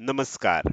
नमस्कार.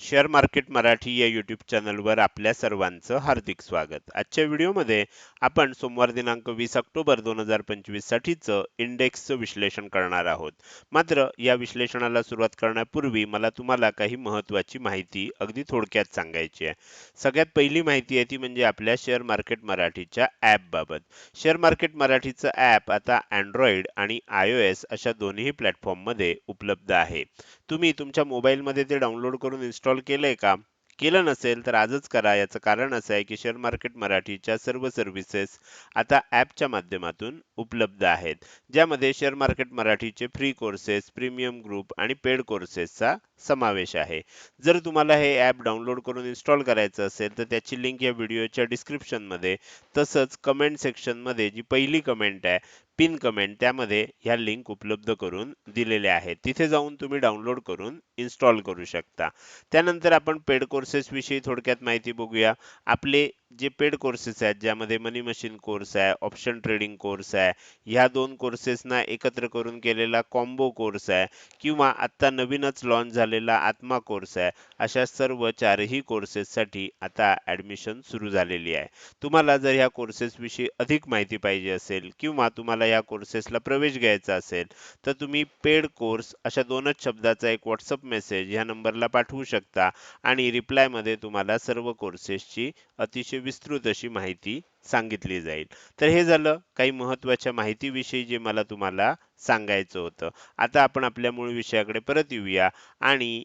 Share market Marathi या YouTube चॅनलवर आपल्या सर्वांचं हार्दिक स्वागत. आजच्या व्हिडिओमध्ये आपण सोमवार दिनांक वीस ऑक्टोबर दोन हजार पंचवीस साठीचं इंडेक्सचं विश्लेषण करणार आहोत. मात्र या विश्लेषणाला सुरुवात करण्यापूर्वी मला तुम्हाला काही महत्त्वाची माहिती अगदी थोडक्यात सांगायची आहे. सगळ्यात पहिली माहिती आहे ती म्हणजे आपल्या शेअर मार्केट मराठीच्या ॲपबाबत शेअर मार्केट मराठीचं ॲप आता अँड्रॉइड आणि आय ओ एस अशा दोन्ही प्लॅटफॉर्ममध्ये उपलब्ध आहे. तुम्ही तुमच्या मोबाईलमध्ये ते डाउनलोड करून इन्स्टॉल केलंय का? केलं नसेल तर आजच करा. याचं कारण असं आहे की शेअर मार्केट मराठीच्या सर्व सर्व्हिसेस आता ॲपच्या माध्यमातून उपलब्ध आहेत ज्यामध्ये शेअर मार्केट मराठीचे फ्री कोर्सेस प्रीमियम ग्रुप आणि पेड कोर्सेसचा समावेश आहे. जर तुम्हाला हे ॲप डाउनलोड करून इन्स्टॉल करायचं असेल तर त्याची लिंक या व्हिडिओच्या डिस्क्रिप्शनमध्ये तसंच कमेंट सेक्शनमध्ये जी पहिली कमेंट आहे पिन कमेंट त्यामध्ये ह्या लिंक उपलब्ध करून दिलेल्या आहेत. तिथे जाऊन तुम्ही डाउनलोड करून इन्स्टॉल करू शकता. त्यानंतर आपण पेड कोर्सेसविषयी थोडक्यात माहिती बघूया. आपले जे पेड कोर्सेस आहेत ज्यामध्ये मनी मशीन कोर्स आहे ऑप्शन ट्रेडिंग कोर्स आहे ह्या दोन कोर्सेसना एकत्र करून केलेला कॉम्बो कोर्स आहे किंवा आत्ता नवीनच लॉन्च झालेला आत्मा कोर्स आहे अशा सर्व चारही कोर्सेससाठी आता ॲडमिशन सुरू झालेली आहे. तुम्हाला जर ह्या कोर्सेस विषयी अधिक माहिती पाहिजे असेल किंवा तुम्हाला या कोर्सेसला प्रवेश घ्यायचा असेल तर तुम्ही पेड कोर्स अशा दोनच शब्दाचा एक व्हॉट्सअप मेसेज ह्या नंबरला पाठवू शकता आणि रिप्लायमध्ये तुम्हाला सर्व कोर्सेसची अतिशय विस्तृत अशी माहिती सांगितली जाईल. तर हे झालं काही महत्त्वाच्या माहितीविषयी जे मला तुम्हाला सांगायचं होतं. आता आपण आपल्या मूळ विषयाकडे परत येऊया आणि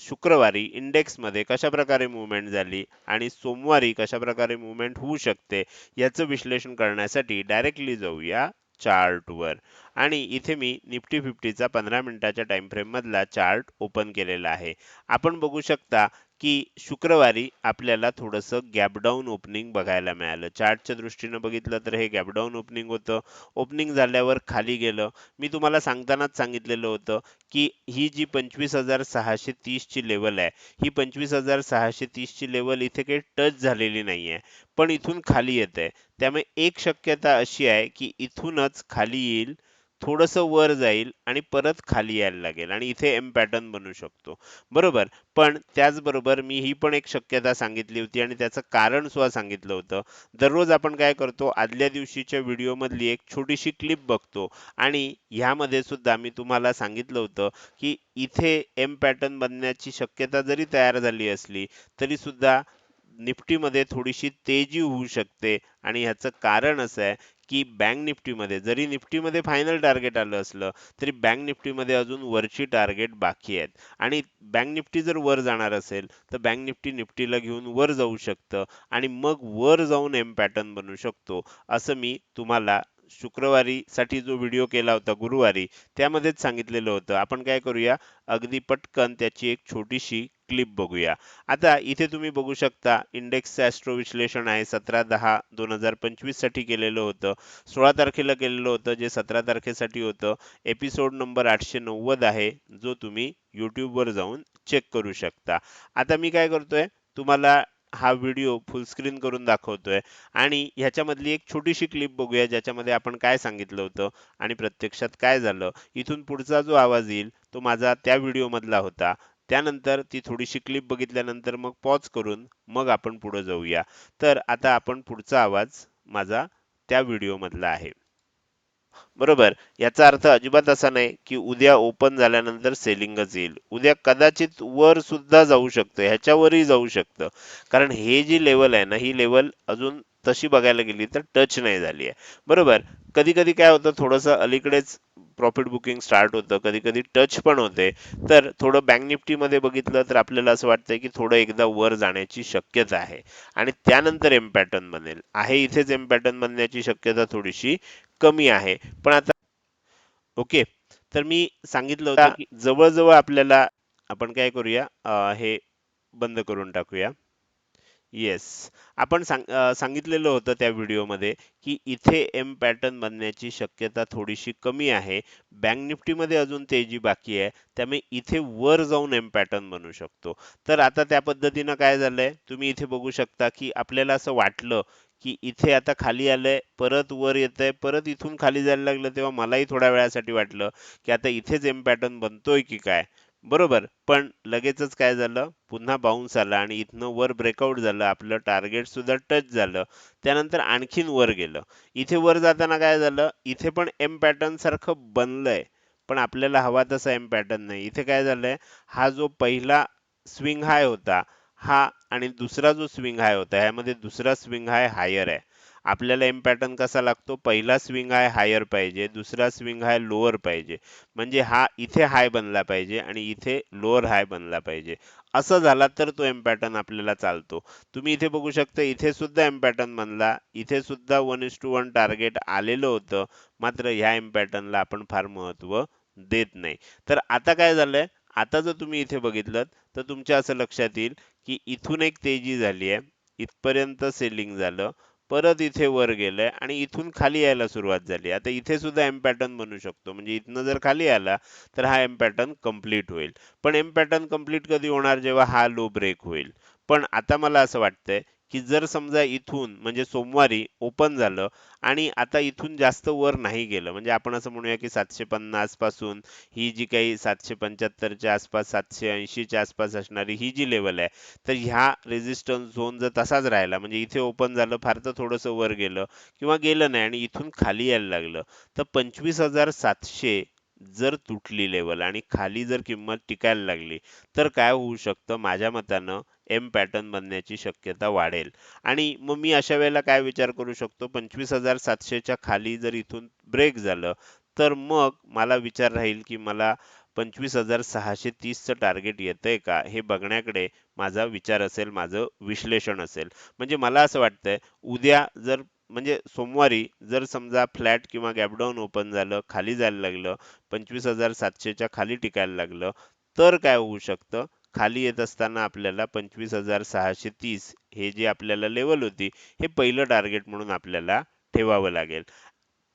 शुक्रवारी इंडेक्समध्ये कशा प्रकारे मुवमेंट झाली आणि सोमवारी कशा प्रकारे मुवमेंट होऊ शकते याचं विश्लेषण करण्यासाठी डायरेक्टली जाऊया चार्टवर. आणि इथे मी निफ्टी फिफ्टीचा पंधरा मिनिटाच्या टाइम फ्रेम मधला चार्ट ओपन केलेला आहे. आपण बघू शकता की शुक्रवारी आपल्याला थोडंसं गॅपडाऊन ओपनिंग बघायला मिळालं. चार्टच्या दृष्टीनं बघितलं तर हे गॅपडाऊन ओपनिंग होतं. ओपनिंग झाल्यावर खाली गेलं. मी तुम्हाला सांगतानाच सांगितलेलं होतं की ही जी पंचवीस हजार सहाशे तीसची लेवल आहे ही पंचवीस हजार सहाशे तीसची लेवल इथे काही टच झालेली नाही आहे पण इथून खाली येत आहे त्यामुळे एक शक्यता अशी आहे की इथूनच खाली येईल थोडंसं वर जाईल आणि परत खाली यायला लागेल आणि इथे एम पॅटर्न बनू शकतो. बरोबर? पण त्याचबरोबर मी ही पण एक शक्यता सांगितली होती आणि त्याचं कारण सुद्धा सांगितलं होतं. दररोज आपण काय करतो? आदल्या दिवशीच्या व्हिडिओमधली एक छोटीशी क्लिप बघतो. आणि ह्यामध्ये सुद्धा मी तुम्हाला सांगितलं होतं की इथे एम पॅटर्न बनण्याची शक्यता जरी तयार झाली असली तरी सुद्धा निफ्टीमध्ये थोडीशी तेजी होऊ शकते. आणि ह्याचं कारण असं आहे की बँक निफ्टीमध्ये जरी निफ्टीमध्ये फायनल टार्गेट आलं असलं तरी बँक निफ्टीमध्ये अजून वरची टार्गेट बाकी आहेत. आणि बँक निफ्टी जर वर जाणार असेल तर बँक निफ्टी निफ्टीला घेऊन वर जाऊ शकतं आणि मग वर जाऊन एम पॅटर्न बनू शकतो असं मी तुम्हाला शुक्रवारी साठी जो व्हिडिओ केला होता गुरुवारी त्यामध्येच सांगितलेलं होतं. आपण काय करूया? अगदी पटकन त्याची एक छोटीशी क्लिप बघूया. आता इथे तुम्ही बघू शकता इंडेक्सचं ॲस्ट्रो विश्लेषण आहे. सतरा दहा दोन हजार पंचवीससाठी केलेलं होतं. सोळा तारखेला केलेलं होतं जे सतरा तारखेसाठी होतं. एपिसोड नंबर आठशे नव्वद आहे जो तुम्ही यूट्यूबवर जाऊन चेक करू शकता. आता मी काय करतोय तुम्हाला हा व्हिडिओ फुल स्क्रीन करून दाखवतोय. आणि ह्याच्यामधली एक छोटीशी क्लिप बघूया ज्याच्यामध्ये आपण काय सांगितलं होतं आणि प्रत्यक्षात काय झालं. इथून पुढचा जो आवाज येईल तो माझा त्या व्हिडिओ मधला होता. त्यानंतर ती थोडीशी क्लिप बघितल्यानंतर मग पॉज करून मग आपण पुढे जाऊया. तर आता आपण पुढचा आवाज माझा त्या व्हिडिओ मधला आहे. बरोबर? याचा अर्थ अजिबात असा नाही की उद्या ओपन झाल्यानंतर सेलिंगच येईल. उद्या कदाचित वर सुद्धा जाऊ शकतं ह्याच्यावरही जाऊ शकतं. कारण हे जी लेवल आहे ना ही लेवल अजून तशी बघायला गेली तर टच नाही झाली आहे. बरोबर? कधी कधी काय होतं थोडंसं अलीकडेच प्रॉफिट बुकिंग स्टार्ट होतं कधी कधी टच पण होते. तर थोडं बँक निफ्टीमध्ये बघितलं तर आपल्याला असं वाटतंय की थोडं एकदा वर जाण्याची शक्यता आहे. आणि त्यानंतर एम पॅटर्न बनेल. आहे इथेच एम पॅटर्न बनण्याची शक्यता थोडीशी कमी आहे. पण आता ओके. तर मी सांगितलं होतं की जवळजवळ आपल्याला आपण काय करूया हे बंद करून टाकूया. येस आपण सांग सांगितलेलं होतं त्या व्हिडिओमध्ये की इथे एम पॅटर्न बनण्याची शक्यता थोडीशी कमी आहे. बँक निफ्टीमध्ये अजून तेजी बाकी आहे त्यामुळे इथे वर जाऊन एम पॅटर्न बनू शकतो. तर आता त्या पद्धतीनं काय झालंय तुम्ही इथे बघू शकता की आपल्याला असं वाटलं की इथे आता खाली आलंय परत वर येत आहे परत इथून खाली जायला लागलं तेव्हा मलाही थोड्या वेळासाठी वाटलं की आता इथेच एम पॅटर्न बनतोय की काय? बरोबर. पण लगेचच काय झालं? पुन्हा बाउन्स आला आणि इथनं वर ब्रेकआउट झालं. आपलं टार्गेट सुद्धा टच झालं. त्यानंतर आणखीन वर गेलं. इथे वर जाताना काय झालं? इथे पण एम पॅटर्न सारखं बनलंय. पण आपल्याला हवा तसा एम पॅटर्न नाही. इथे काय झालंय? हा जो पहिला स्विंग हाय होता हा आणि दुसरा जो स्विंग हाय होता ह्यामध्ये दुसरा स्विंग हाय हायर आहे. आपल्याला एम पॅटर्न कसा लागतो? पहिला स्विंग हाय हायर पाहिजे दुसरा स्विंग हाय लोअर पाहिजे. म्हणजे हा इथे हाय बनला पाहिजे आणि इथे लोअर हाय बनला पाहिजे. असं झाला तर तो एम पॅटर्न आपल्याला चालतो. तुम्ही इथे बघू शकता इथे सुद्धा एम पॅटर्न बनला. इथे सुद्धा one is to one target आलेलं होतं. मात्र ह्या एम पॅटर्नला आपण फार महत्त्व देत नाही. तर आता काय झालंय? आता जर तुम्ही इथे बघितलं तर तुमच्या असं लक्षात येईल की इथून एक तेजी झाली आहे. इथपर्यंत सेलिंग झालं परत इथे वर गेलंय आणि इथून खाली यायला सुरुवात झाली. आता इथे सुद्धा एम पॅटर्न बनू शकतो. म्हणजे इथनं जर खाली आला तर हा एम पॅटर्न कंप्लीट होईल. पण एम पॅटर्न कंप्लीट कधी होणार? जेव्हा हा लो ब्रेक होईल. पण आता मला असं वाटतंय की जर समजा इथून म्हणजे सोमवारी ओपन झालं आणि आता इथून जास्त वर नाही गेलं म्हणजे आपण असं म्हणूया की सातशे पन्नासपासून ही जी काही सातशे पंच्याहत्तरच्या आसपास सातशे ऐंशीच्या आसपास असणारी ही जी लेवल आहे तर ह्या रेझिस्टन्स झोन जर तसाच राहिला म्हणजे इथे ओपन झालं फार तर थोडंसं वर गेलं किंवा गेलं नाही आणि इथून खाली यायला लागलं तर पंचवीस हजार सातशे जर तुटली लेवल आणि खाली जर किंमत टिकायला लागली तर काय होऊ शकतं? माझ्या मतानं एम पॅटर्न बनण्याची शक्यता वाढेल. आणि मग मी अशा वेळेला काय विचार करू शकतो? पंचवीस हजार सातशेच्या खाली जर इथून ब्रेक झालं तर मग मला विचार राहील की मला पंचवीस हजार सहाशे तीसचं टार्गेट येतंय का? हे बघण्याकडे माझा विचार असेल माझं विश्लेषण असेल. म्हणजे मला असं वाटतंय उद्या जर म्हणजे सोमवारी जर समजा फ्लॅट किंवा गॅपडाऊन ओपन झालं खाली जायला लागलं पंचवीस हजार सातशेच्या खाली टिकायला लागलं तर काय होऊ शकतं? खाली येत असताना आपल्याला पंचवीस हजार सहाशे तीस हे जे आपल्याला लेवल होती हे पहिलं टार्गेट म्हणून आपल्याला ठेवावं लागेल.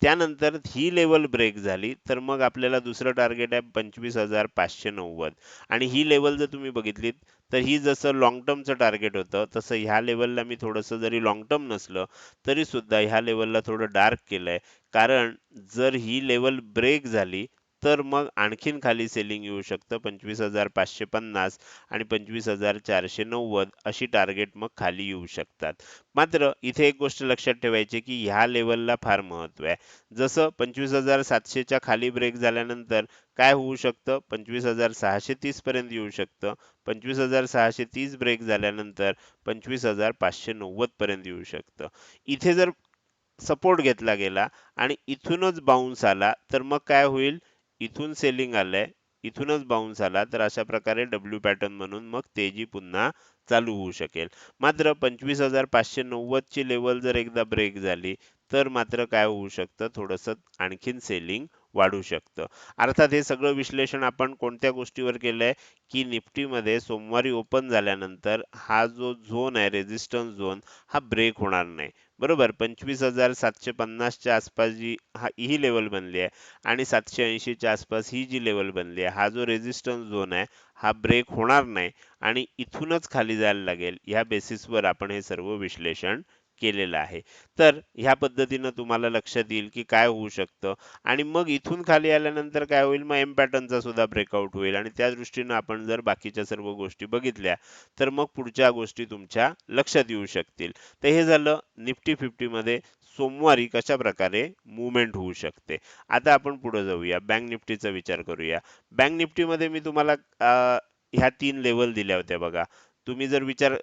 त्यानंतर ही लेवल ब्रेक झाली तर मग आपल्याला दुसरं टार्गेट आहे पंचवीस हजार पाचशे नव्वद. आणि ही लेवल जर तुम्ही बघितलीत तर ही जसं लॉंग टर्मचं टार्गेट होतं तसं ह्या लेवलला मी थोडंसं जरी लॉंग टर्म नसलं तरी सुद्धा ह्या लेवलला थोडं डार्क केलंय. कारण जर ही लेवल ब्रेक झाली तर मग आणखीन खाली सेलिंग येऊ शकतं पंचवीस हजार पाचशे पन्नास आणि पंचवीस हजार चारशे नव्वद अशी टार्गेट मग खाली येऊ शकतात. मात्र इथे एक गोष्ट लक्षात ठेवायची की ह्या लेवलला फार महत्त्व आहे. जसं पंचवीस हजार सातशेच्या खाली ब्रेक झाल्यानंतर काय होऊ शकतं? पंचवीस हजार सहाशे तीस पर्यंत येऊ शकतं. पंचवीस हजार सहाशे तीस ब्रेक झाल्यानंतर पंचवीस हजार पाचशे नव्वद पर्यंत येऊ शकतं. इथे जर सपोर्ट घेतला गेला आणि इथूनच बाउन्स आला तर मग काय होईल? इथून सेलिंग आलंय. इथूनच बाउन्स आला. तर अशा प्रकारे डब्ल्यू पॅटर्न म्हणून मग तेजी पुन्हा चालू होऊ शकेल. मात्र पंचवीस हजार पाचशे नव्वद ची लेवल जर एकदा ब्रेक झाली तर मात्र काय होऊ शकतं? थोडंसं आणखीन सेलिंग वाढू शकतं. अर्थात हे सगळं विश्लेषण आपण कोणत्या गोष्टीवर केलंय? की निफ्टीमध्ये सोमवारी ओपन झाल्यानंतर हा जो झोन आहे रेझिस्टन्स झोन हा ब्रेक होणार नाही. बरोबर? पंचवीस हजार सातशे पन्नासच्या आसपास जी हा ही लेवल बनली आहे. आणि सातशे ऐंशीच्या आसपास ही जी लेवल बनली आहे हा जो रेझिस्टन्स झोन आहे हा ब्रेक होणार नाही. आणि इथूनच खाली जायला लागेल. ह्या बेसिसवर आपण हे सर्व विश्लेषण केलेलं आहे. तर ह्या पद्धतीनं तुम्हाला लक्षात येईल की काय होऊ शकतं. आणि मग इथून खाली आल्यानंतर काय होईल? मग एम पॅटर्नचा सुद्धा ब्रेकआउट होईल. आणि त्या दृष्टीनं आपण जर बाकीच्या सर्व गोष्टी बघितल्या तर मग पुढच्या गोष्टी तुमच्या लक्षात येऊ शकतील. तर हे झालं निफ्टी फिफ्टी मध्ये सोमवारी कशा प्रकारे मुवमेंट होऊ शकते. आता आपण पुढे जाऊया. बँक निफ्टीचा विचार करूया. बँक निफ्टीमध्ये मी तुम्हाला ह्या तीन लेवल दिल्या होत्या बघा. तुम्ही जर विचार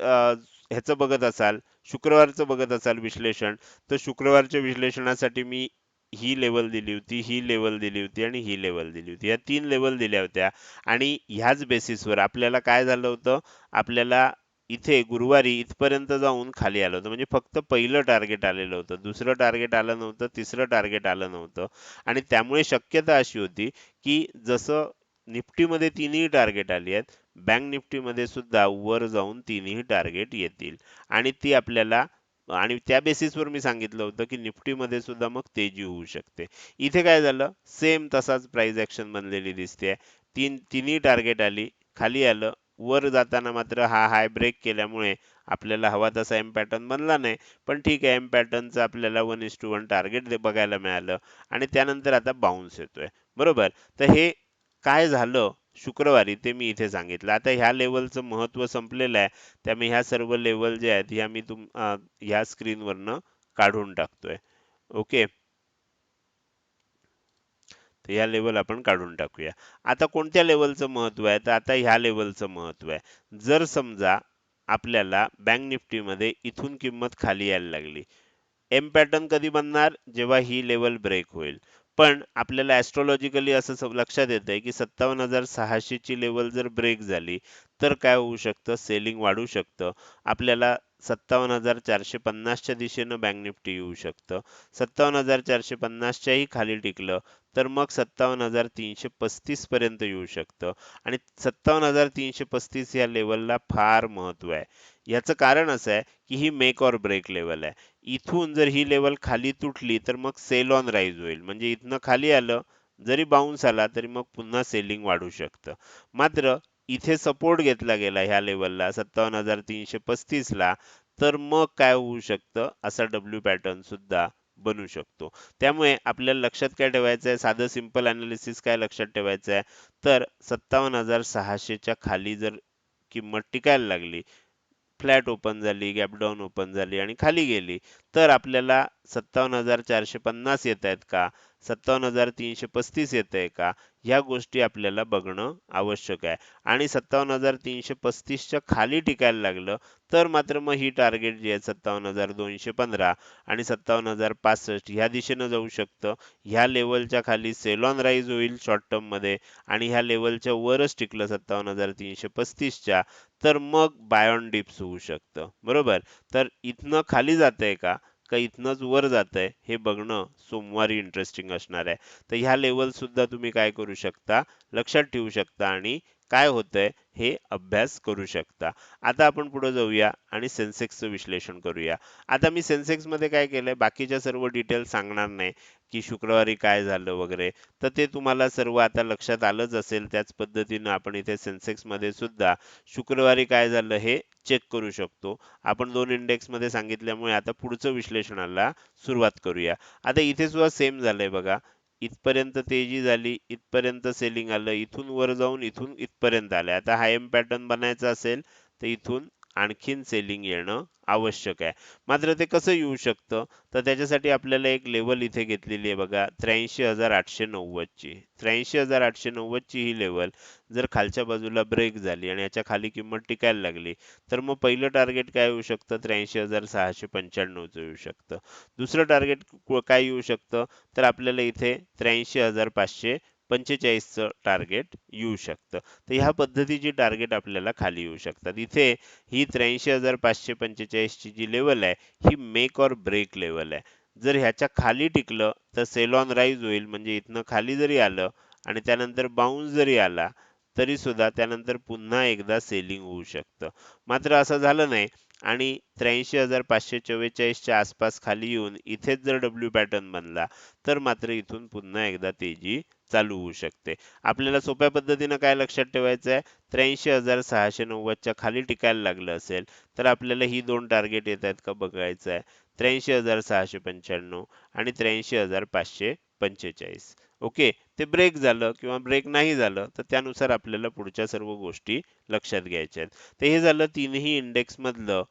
ह्याचं बघत असाल शुक्रवारचं बघत असाल विश्लेषण तर शुक्रवारच्या विश्लेषणासाठी मी ही लेवल दिली होती ही लेवल दिली होती आणि ही लेवल दिली होती. या तीन लेवल दिल्या होत्या आणि ह्याच बेसिसवर आपल्याला काय झालं होतं? आपल्याला इथे गुरुवारी इथपर्यंत जाऊन खाली आलं होतं. म्हणजे फक्त पहिलं टार्गेट आलेलं होतं. दुसरं टार्गेट आलं नव्हतं. तिसरं टार्गेट आलं नव्हतं. आणि त्यामुळे शक्यता अशी होती की जसं निफ्टीमध्ये तिन्ही टार्गेट आली आहेत. बँक निफ्टीमध्ये सुद्धा वर जाऊन तिन्ही टार्गेट येतील. आणि ती आपल्याला आणि त्या बेसिसवर मी सांगितलं होतं की निफ्टीमध्ये सुद्धा मग तेजी होऊ शकते. इथे काय झालं? सेम तसाच प्राइस ऍक्शन बनलेली दिसते तीन तिन्ही टार्गेट आली खाली आलं वर जाताना मात्र हा हाय ब्रेक केल्यामुळे आपल्याला हवा तसा एम पॅटर्न बनला नाही. पण ठीक आहे एम पॅटर्नचं आपल्याला one is to one target बघायला मिळालं. आणि त्यानंतर आता बाउन्स येतोय. बरोबर? तर हे काय झालं? शुक्रवारी ते मी इथे सांगितलं. आता ह्या लेवलचं महत्त्व संपलेलं आहे. त्यामुळे ह्या सर्व लेवल जे आहेत ह्या मी तुम ह्या स्क्रीनवरनं काढून टाकतोय. ओके? तर ह्या लेवल आपण काढून टाकूया. आता कोणत्या लेवलचं महत्त्व आहे? तर आता ह्या लेवलचं महत्त्व आहे. जर समजा आपल्याला बँक निफ्टीमध्ये इथून किंमत खाली यायला लागली. एम पॅटर्न कधी बनणार? जेव्हा ही लेवल ब्रेक होईल. पण आपल्याला ॲस्ट्रॉलॉजिकली असं लक्षात येतं आहे की सत्तावन्न हजार सहाशे ची लेवल जर ब्रेक झाली तर काय होऊ शकतं? सेलिंग वाढू शकतं. आपल्याला सत्तावन्न हजार चारशे पन्नासच्या दिशेनं बँक निफ्टी येऊ शकतं. सत्तावन्न हजार चारशे पन्नासच्याही खाली टिकलं तर मग सत्तावन्न हजार तीनशे पस्तीस पर्यंत येऊ शकतं. आणि सत्तावन्न हजार तीनशे पस्तीस या लेवलला फार महत्त्व आहे. याचं कारण असं आहे की ही मेक ऑर ब्रेक लेवल आहे. इथून जर ही लेवल खाली तुटली तर मग सेल ऑन राईज होईल. म्हणजे इथनं खाली आलं जरी बाउन्स आला तरी मग पुन्हा सेलिंग वाढू शकतं. मात्र इथे सपोर्ट घेतला गेला ह्या लेवलला सत्तावन्न हजार तीनशे पस्तीस ला तर मग काय होऊ शकतं? असा डब्ल्यू पॅटर्न सुद्धा बनू शकतो. त्यामुळे आपल्याला लक्षात काय ठेवायचं आहे? साधं सिंपल अनालिसिस काय लक्षात ठेवायचं आहे? तर सत्तावन्न हजार सहाशेच्या खाली जर किंमत टिकायला लागली फ्लॅट ओपन झाली गॅप डाऊन ओपन झाली आणि खाली गेली. तर आपल्याला सत्तावन्न हजार चारशे पन्नास येत आहेत का? सत्तावन्न हजार तीनशे पस्तीस येत आहे का? ह्या गोष्टी आपल्याला बघणं आवश्यक आहे. आणि सत्तावन्न हजार तीनशे पस्तीसच्या खाली टिकायला लागलं तर मात्र मग ही टार्गेट जी आहे सत्तावन्न हजार दोनशे पंधरा आणि सत्तावन्न हजार पासष्ट ह्या दिशेनं जाऊ शकतं. ह्या लेवलच्या खाली सेलॉन राईज होईल शॉर्ट टर्ममध्ये आणि ह्या लेवलच्या वरच टिकलं सत्तावन्न हजार तीनशे पस्तीसच्या तर मग बायॉन डिप्स होऊ शकतं. बरोबर? तर इथनं खाली जात का? का इथनच वर जात आहे हे बघणं सोमवारी इंटरेस्टिंग असणार आहे. तर ह्या लेवल सुद्धा तुम्ही काय करू शकता? लक्षात ठेवू शकता आणि काय होतंय हे अभ्यास करू शकता. आता आपण पुढे जाऊया आणि सेन्सेक्सचं विश्लेषण करूया. आता मी सेन्सेक्समध्ये काय केलंय? बाकीच्या सर्व डिटेल सांगणार नाही की शुक्रवारी काय झालं वगैरे. तर ते तुम्हाला सर्व आता लक्षात आलंच असेल. त्याच पद्धतीनं आपण इथे सेन्सेक्समध्ये सुद्धा शुक्रवारी काय झालं हे चेक करू शकतो. आपण दोन इंडेक्समध्ये सांगितल्यामुळे आता पुढचं विश्लेषणाला सुरुवात करूया. आता इथे सुद्धा सेम झालंय बघा. इथपर्यंत तेजी झाली इथपर्यंत सेलिंग आलं इथून वर जाऊन इथून इथपर्यंत आलं. आता हायम पॅटर्न बनायचा असेल तर इथून आणखीन सेलिंग येणं आवश्यक आहे. मात्र ते कसं येऊ शकतं? तर त्याच्यासाठी आपल्याला एक लेवल इथे घेतलेली आहे बघा त्र्याऐंशी हजार आठशे नव्वदची. त्र्याऐंशी हजार आठशे नव्वदची ही लेवल जर खालच्या बाजूला ब्रेक झाली आणि याच्या खाली किंमत टिकायला लागली तर मग पहिलं टार्गेट काय येऊ शकतं? त्र्याऐंशी हजार सहाशे पंच्याण्णवचं येऊ शकतं. दुसरं टार्गेट काय येऊ शकतं? तर आपल्याला इथे त्र्याऐंशी हजार पाचशे पंचेचाळीसचं टार्गेट येऊ शकतं. तर ह्या पद्धतीची टार्गेट आपल्याला खाली येऊ शकतात. इथे ही त्र्याऐंशी हजार पाचशे पंचेचाळीसची जी लेवल आहे ही मेक ऑर ब्रेक लेवल आहे. जर ह्याच्या खाली टिकलं तर सेल ऑन राईज होईल म्हणजे इथनं खाली जरी आलं आणि त्यानंतर बाउन्स जरी आला तरी सुद्धा त्यानंतर पुन्हा एकदा सेलिंग होऊ शकतं. मात्र असं झालं नाही. आणि त्र्याऐंशी हजार पाचशे चव्वेचाळीसच्या आसपास खाली येऊन इथेच जर डब्ल्यू पॅटर्न बनला तर मात्र इथून पुन्हा एकदा तेजी चालू होऊ शकते. आपल्याला सोप्या पद्धतीनं काय लक्षात ठेवायचं आहे त्र्याऐंशी हजार सहाशे नव्वदच्या खाली टिकायला लागलं असेल तर आपल्याला ही दोन टार्गेट येत आहेत का बघायचं आहे त्र्याऐंशी हजार सहाशे पंच्याण्णव आणि त्र्याऐंशी हजार पाचशे पंचेचाळीस. ओके? ते ब्रेक झालं किंवा ब्रेक नाही झालं तर त्यानुसार आपल्याला पुढच्या सर्व गोष्टी लक्षात घ्यायच्या आहेत. तर हे झालं तीनही इंडेक्स मधलं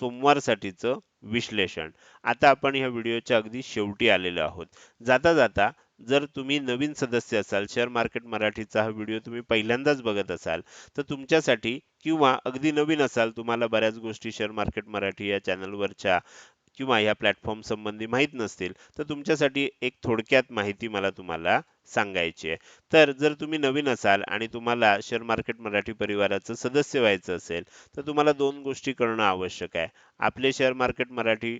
सोमवारसाठीचं विश्लेषण. आता आपण ह्या व्हिडिओच्या अगदी शेवटी आलेलो आहोत. जाता जाता जर तुम्ही नवीन सदस्य असाल शेअर मार्केट मराठीचा हा व्हिडिओ तुम्ही पहिल्यांदाच बघत असाल तर तुमच्यासाठी किंवा अगदी नवीन असाल तुम्हाला बऱ्याच गोष्टी शेअर मार्केट मराठी या चॅनलवरच्या किंवा या प्लॅटफॉर्म संबंधी माहीत नसतील तर तुमच्यासाठी एक थोडक्यात माहिती मला तुम्हाला सांगायची आहे. तर जर तुम्ही नवीन असाल आणि तुम्हाला शेअर मार्केट मराठी परिवाराचं सदस्य व्हायचं असेल तर तुम्हाला दोन गोष्टी करणं आवश्यक आहे. आपले शेअर मार्केट मराठी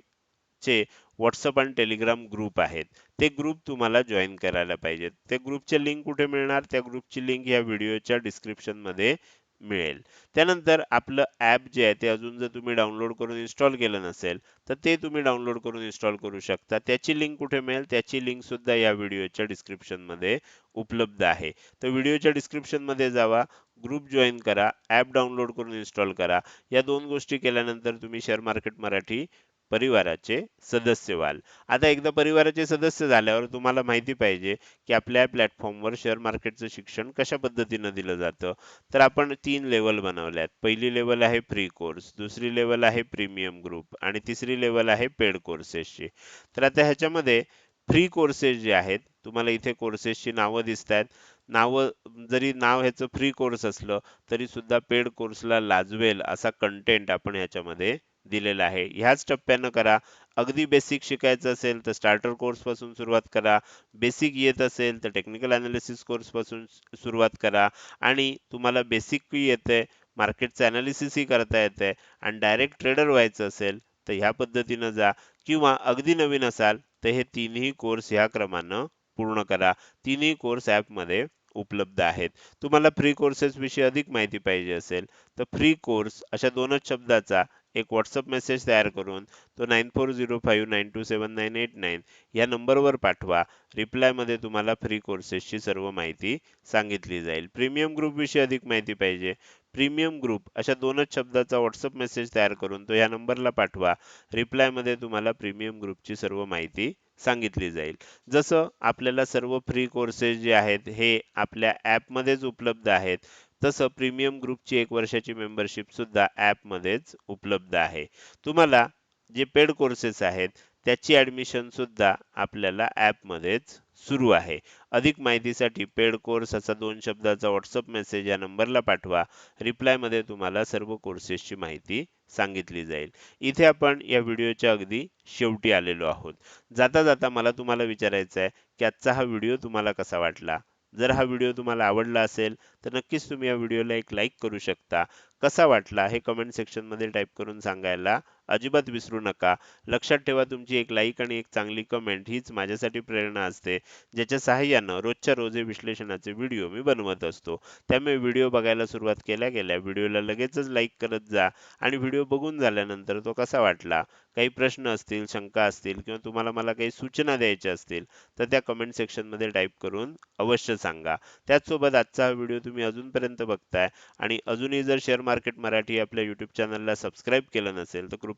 चे व्हॉट्सअप आणि टेलिग्राम ग्रुप आहेत. ते ग्रुप तुम्हाला जॉईन करायला पाहिजेत. त्या ग्रुपचे लिंक कुठे मिळणार? त्या ग्रुपची लिंक या व्हिडिओच्या डिस्क्रिप्शनमध्ये मिळेल. त्यानंतर आपलं ॲप जे आहे ते अजून जर तुम्ही डाउनलोड करून इन्स्टॉल केलं नसेल तर ते तुम्ही डाउनलोड करून इन्स्टॉल करू शकता. त्याची लिंक कुठे मिळेल? त्याची लिंक सुद्धा या व्हिडिओच्या डिस्क्रिप्शनमध्ये उपलब्ध आहे. तर व्हिडिओच्या डिस्क्रिप्शनमध्ये जावा ग्रुप जॉईन करा ॲप डाउनलोड करून इन्स्टॉल करा. या दोन गोष्टी केल्यानंतर तुम्ही शेअर मार्केट मराठी परिवाराचे सदस्य व्हाल. आता एकदा परिवाराचे सदस्य झाल्यावर तुम्हाला माहिती पाहिजे की आपल्या प्लॅटफॉर्मवर शेअर मार्केटचं शिक्षण कशा पद्धतीनं दिलं जातं? तर आपण तीन लेवल बनवल्यात. पहिली लेवल आहे फ्री कोर्स दुसरी लेवल आहे प्रीमियम ग्रुप आणि तिसरी लेवल आहे पेड कोर्सेसची. तर आता ह्याच्यामध्ये फ्री कोर्सेस जे आहेत तुम्हाला इथे कोर्सेसची नावं दिसत आहेत नावं जरी नाव ह्याचं फ्री कोर्स असलं तरी सुद्धा पेड कोर्सला लाजवेल असा कंटेंट आपण ह्याच्यामध्ये दिलेला आहे. ह्याच टप्प्यानं करा. अगदी बेसिक शिकायचं असेल तर स्टार्टर कोर्सपासून सुरुवात करा. बेसिक येत असेल तर टेक्निकल अनालिसिस कोर्सपासून सुरुवात करा. आणि तुम्हाला बेसिक येते मार्केटचं अनालिसिसही करता येते आणि डायरेक्ट ट्रेडर व्हायचं असेल तर ह्या पद्धतीनं जा. किंवा अगदी नवीन असाल तर हे तीनही कोर्स ह्या क्रमानं पूर्ण करा. तिन्ही कोर्स ॲपमध्ये उपलब्ध आहेत. तुम्हाला फ्री कोर्सेस विषयी अधिक माहिती पाहिजे असेल तर फ्री कोर्स अशा दोनच शब्दाचा एक व्हॉट्सअप मेसेज तयार करून तो nine four zero five nine two seven nine eight nine या नंबरवर पाठवा. रिप्लायमध्ये तुम्हाला फ्री कोर्सेसची सर्व माहिती सांगितली जाईल. प्रीमियम ग्रुपविषयी अधिक माहिती पाहिजे. प्रीमियम ग्रुप अशा दोनच शब्दाचा व्हॉट्सअप मेसेज तयार करून तो या नंबरला पाठवा. रिप्लायमध्ये तुम्हाला प्रीमियम ग्रुपची सर्व माहिती सांगितली जाईल. जसं आपल्याला सर्व फ्री कोर्सेस जे आहेत हे आपल्या ॲपमध्येच उपलब्ध आहेत. तसं प्रीमियम ग्रुपची एक वर्षाची मेंबरशिप सुद्धा ॲपमध्येच उपलब्ध आहे. तुम्हाला जे पेड कोर्सेस आहेत त्याची ऍडमिशन सुद्धा आपल्याला ॲपमध्येच सुरू आहे. अधिक माहितीसाठी पेड कोर्स असा दोन शब्दाचा व्हॉट्सअप मेसेज या नंबरला पाठवा. रिप्लायमध्ये तुम्हाला सर्व कोर्सेसची माहिती सांगितली जाईल. इथे आपण या व्हिडिओच्या अगदी शेवटी आलेलो आहोत. जाता जाता मला तुम्हाला विचारायचं आहे की आजचा हा व्हिडिओ तुम्हाला कसा वाटला? जर हा व्हिडिओ तुम्हाला आवडला असेल तर नक्कीच तुम्ही या व्हिडिओला एक लाईक करू शकता. कसा वाटला हे कमेंट सेक्शनमध्ये टाईप करून सांगायला. अजिबात विसरू नका. लक्षात ठेवा तुमची एक लाईक आणि एक चांगली कमेंट हीच माझ्यासाठी प्रेरणा असते ज्याच्या सहाय्यानं रोजच्या रोजे विश्लेषणाचे व्हिडिओ मी बनवत असतो. त्यामुळे व्हिडिओ बघायला सुरुवात केल्या गेल्या व्हिडिओला लगेचच लाईक करत जा आणि व्हिडिओ बघून झाल्यानंतर तो कसा वाटला? काही प्रश्न असतील शंका असतील किंवा तुम्हाला मला काही सूचना द्यायच्या असतील तर त्या कमेंट सेक्शनमध्ये टाईप करून अवश्य सांगा. त्याचसोबत आजचा हा व्हिडिओ तुम्ही अजूनपर्यंत बघताय आणि अजूनही जर शेअर मार्केट मराठी आपल्या यूट्यूब चॅनलला सबस्क्राईब केलं नसेल तर कृपया